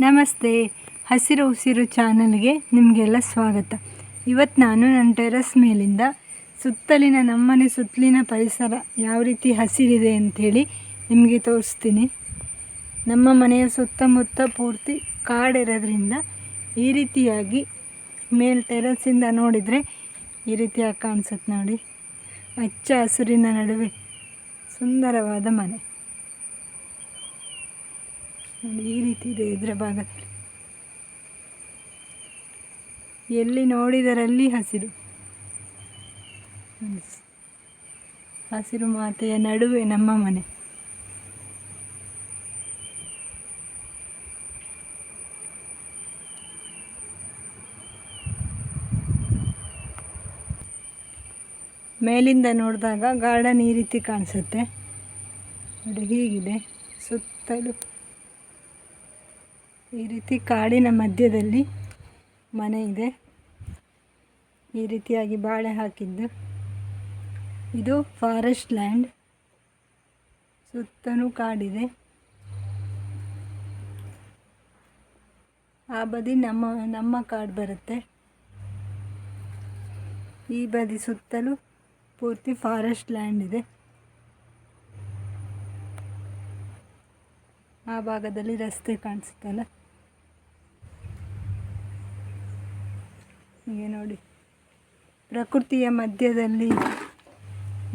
ನಮಸ್ತೆ. ಹಸಿರು ಉಸಿರು ಚಾನಲ್ಗೆ ನಿಮಗೆಲ್ಲ ಸ್ವಾಗತ. ಇವತ್ತು ನಾನು ನನ್ನ ಟೆರಸ್ ಮೇಲಿಂದ ಸುತ್ತಲಿನ ನಮ್ಮನೆ ಸುತ್ತಲಿನ ಪರಿಸರ ಯಾವ ರೀತಿ ಹಸಿರಿದೆ ಅಂಥೇಳಿ ನಿಮಗೆ ತೋರಿಸ್ತೀನಿ. ನಮ್ಮ ಮನೆಯ ಸುತ್ತಮುತ್ತ ಪೂರ್ತಿ ಕಾಡಿರೋದ್ರಿಂದ ಈ ರೀತಿಯಾಗಿ ಮೇಲ್ ಟೆರಸಿಂದ ನೋಡಿದರೆ ಈ ರೀತಿಯಾಗಿ ಕಾಣಿಸುತ್ತೆ ನೋಡಿ. ಹಚ್ಚ ಹಸಿರಿನ ನಡುವೆ ಸುಂದರವಾದ ಮನೆ. ನೋಡಿ, ಈ ರೀತಿ ಇದೆ ಇದರ ಭಾಗದಲ್ಲಿ. ಎಲ್ಲಿ ನೋಡಿದರಲ್ಲಿ ಹಸಿರು. ಹಸಿರು ಮಾತೆಯ ನಡುವೆ ನಮ್ಮ ಮನೆ. ಮೇಲಿಂದ ನೋಡಿದಾಗ ಗಾರ್ಡನ್ ಈ ರೀತಿ ಕಾಣಿಸುತ್ತೆ. ನೋಡಿ, ಹೀಗಿದೆ. ಸುತ್ತಲೂ ಈ ರೀತಿ ಕಾಡಿನ ಮಧ್ಯದಲ್ಲಿ ಮನೆ ಇದೆ. ಈ ರೀತಿಯಾಗಿ ಬಾಳೆ ಹಾಕಿದ್ದು. ಇದು ಫಾರೆಸ್ಟ್ ಲ್ಯಾಂಡ್. ಸುತ್ತಲೂ ಕಾಡಿದೆ. ಆ ಬದಿ ನಮ್ಮ ನಮ್ಮ ಕಾಡು ಬರುತ್ತೆ. ಈ ಬದಿ ಸುತ್ತಲೂ ಪೂರ್ತಿ ಫಾರೆಸ್ಟ್ ಲ್ಯಾಂಡ್ ಇದೆ. ಆ ಭಾಗದಲ್ಲಿ ರಸ್ತೆ ಕಾಣಿಸುತ್ತಲ್ಲ? ಹೀಗೆ ನೋಡಿ. ಪ್ರಕೃತಿಯ ಮಧ್ಯದಲ್ಲಿ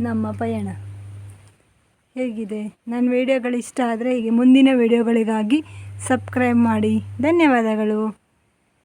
ನಮ್ಮ ಪಯಣ. ಹೇಗಿದೆ? ನನ್ನ ವಿಡಿಯೋಗಳು ಇಷ್ಟ ಆದರೆ ಹೀಗೆ ಮುಂದಿನ ವಿಡಿಯೋಗಳಿಗಾಗಿ ಸಬ್ಸ್ಕ್ರೈಬ್ ಮಾಡಿ. ಧನ್ಯವಾದಗಳು.